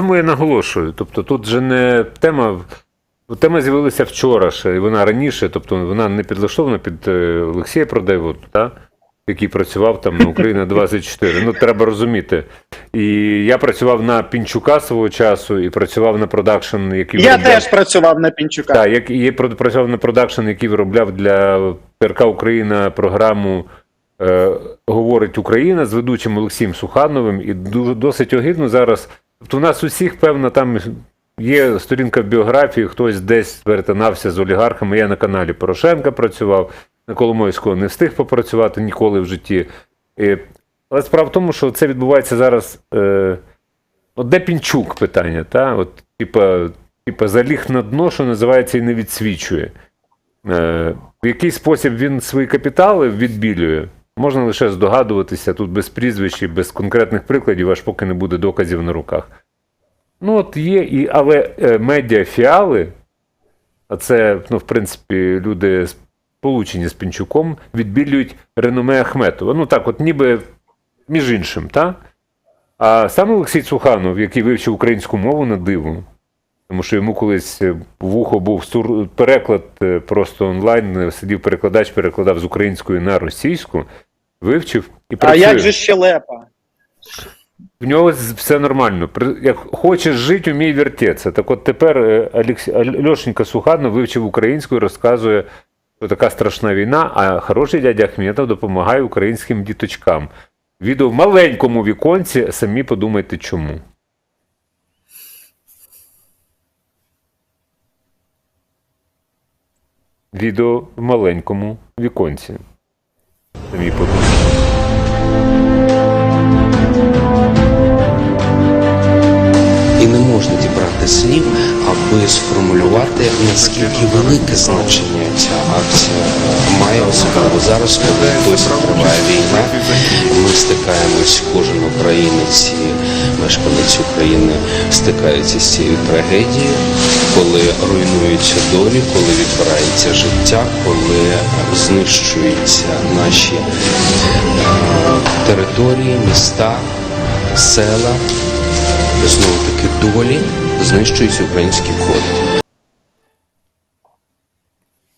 чому я наголошую? Тобто тут же не тема. Тема з'явилася вчора ще, і вона раніше, тобто вона не підлаштована під е, Олексія Продайводу, та? який працював там на Україна 24. Ну, треба розуміти. І я працював на Пінчука свого часу і працював на продакшн, який Я виробляв- теж працював на Пінчука. так, як і працював на продакшн, який виробляв для ТРК Україна програму е, Говорить Україна з ведучим Олексієм Сухановим. І дуже досить огидно зараз. Тобто, у нас усіх, певно, там є сторінка в біографії, хтось десь перетинався з олігархами. Я на каналі Порошенка працював, на Коломойського не встиг попрацювати ніколи в житті. І, але справа в тому, що це відбувається зараз. Е, От де Пінчук питання, та? От, типа, типа, заліг на дно, що називається, і не відсвічує. Е, в який спосіб він свої капітали відбілює, можна лише здогадуватися тут без прізвищ і без конкретних прикладів, аж поки не буде доказів на руках. Ну, от є, і, але е, медіафіали, а це, ну, в принципі, люди сполучені з Пінчуком, відбілюють реноме Ахметова. Ну так, от ніби між іншим, так? А саме Олексій Цуханов, який вивчив українську мову на диву, тому що йому колись в ухо був переклад е, просто онлайн, сидів перекладач, перекладав з української на російську, вивчив і А як же щелепа? В нього все нормально. Як хочеш жити, умій вертеться. Так от тепер е, Алекс... Льошенька Суханов вивчив українську і розказує, що така страшна війна, а хороший дядя Ахметов допомагає українським діточкам. Відео в маленькому віконці, самі подумайте чому. Відео в маленькому віконці. Самі подумайте. І не можна дібрати слів, аби сформулювати наскільки велике значення ця акція має, особливо зараз, коли досі триває війна. Ми стикаємось, кожен українець мешканець України стикається з цією трагедією, коли руйнуються долі, коли відбирається життя, коли знищуються наші е, території, міста, села знову таки долі знищується український код.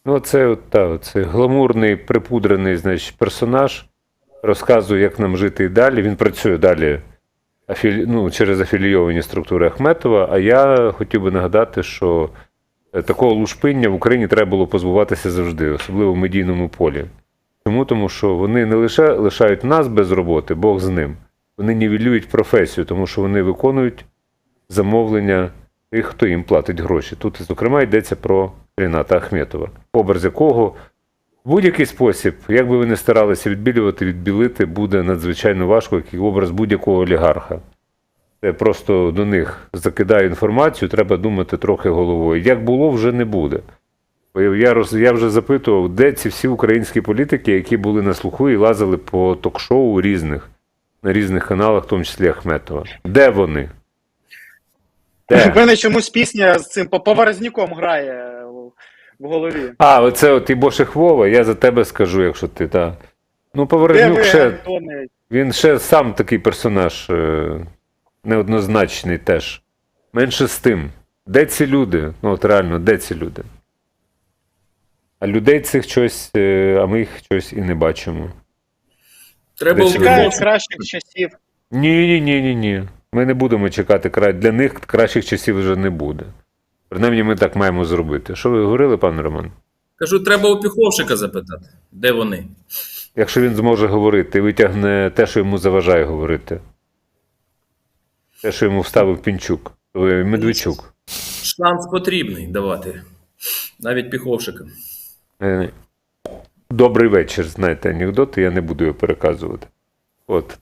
Ну, це, та, це гламурний, припудрений значить, персонаж розказує, як нам жити і далі. Він працює далі афілі... ну, через афілійовані структури Ахметова. А я хотів би нагадати, що е, такого лушпиння в Україні треба було позбуватися завжди, особливо в медійному полі. Чому? Тому що вони не лише лишають нас без роботи, Бог з ним. Вони нівелюють професію, тому що вони виконують замовлення тих, хто їм платить гроші. Тут, зокрема, йдеться про Ріната Ахметова, образ якого будь-який спосіб, як би ви не старалися відбілювати, відбілити, буде надзвичайно важко, як і образ будь-якого олігарха. Це просто до них закидає інформацію, треба думати трохи головою. Як було, вже не буде. Я, роз- я вже запитував, де ці всі українські політики, які були на слуху і лазили по ток-шоу різних, на різних каналах, в тому числі Ахметова. Де вони? В мене чомусь пісня з цим Поворозняком грає в- голові. А, оце от і Боших Вова, я за тебе скажу, якщо ти та. Ну, Де Поворотнюк ще, Антоне? він ще сам такий персонаж е, неоднозначний теж. Менше з тим. Де ці люди? Ну, от реально, де ці люди? А людей цих щось, е, а ми їх щось і не бачимо. Треба Чекають кращих часів. Ні, ні, ні, ні, ні. Ми не будемо чекати. Для них кращих часів вже не буде. Принаймні, ми так маємо зробити. Що ви говорили, пан Роман? Кажу, треба у Піховшика запитати, де вони. Якщо він зможе говорити, витягне те, що йому заважає говорити. Те, що йому вставив Пінчук, Ой, Медведчук. Шанс потрібний давати. Навіть Піховшика. Е, Добрий вечір, знаєте, анекдоти, я не буду його переказувати. От.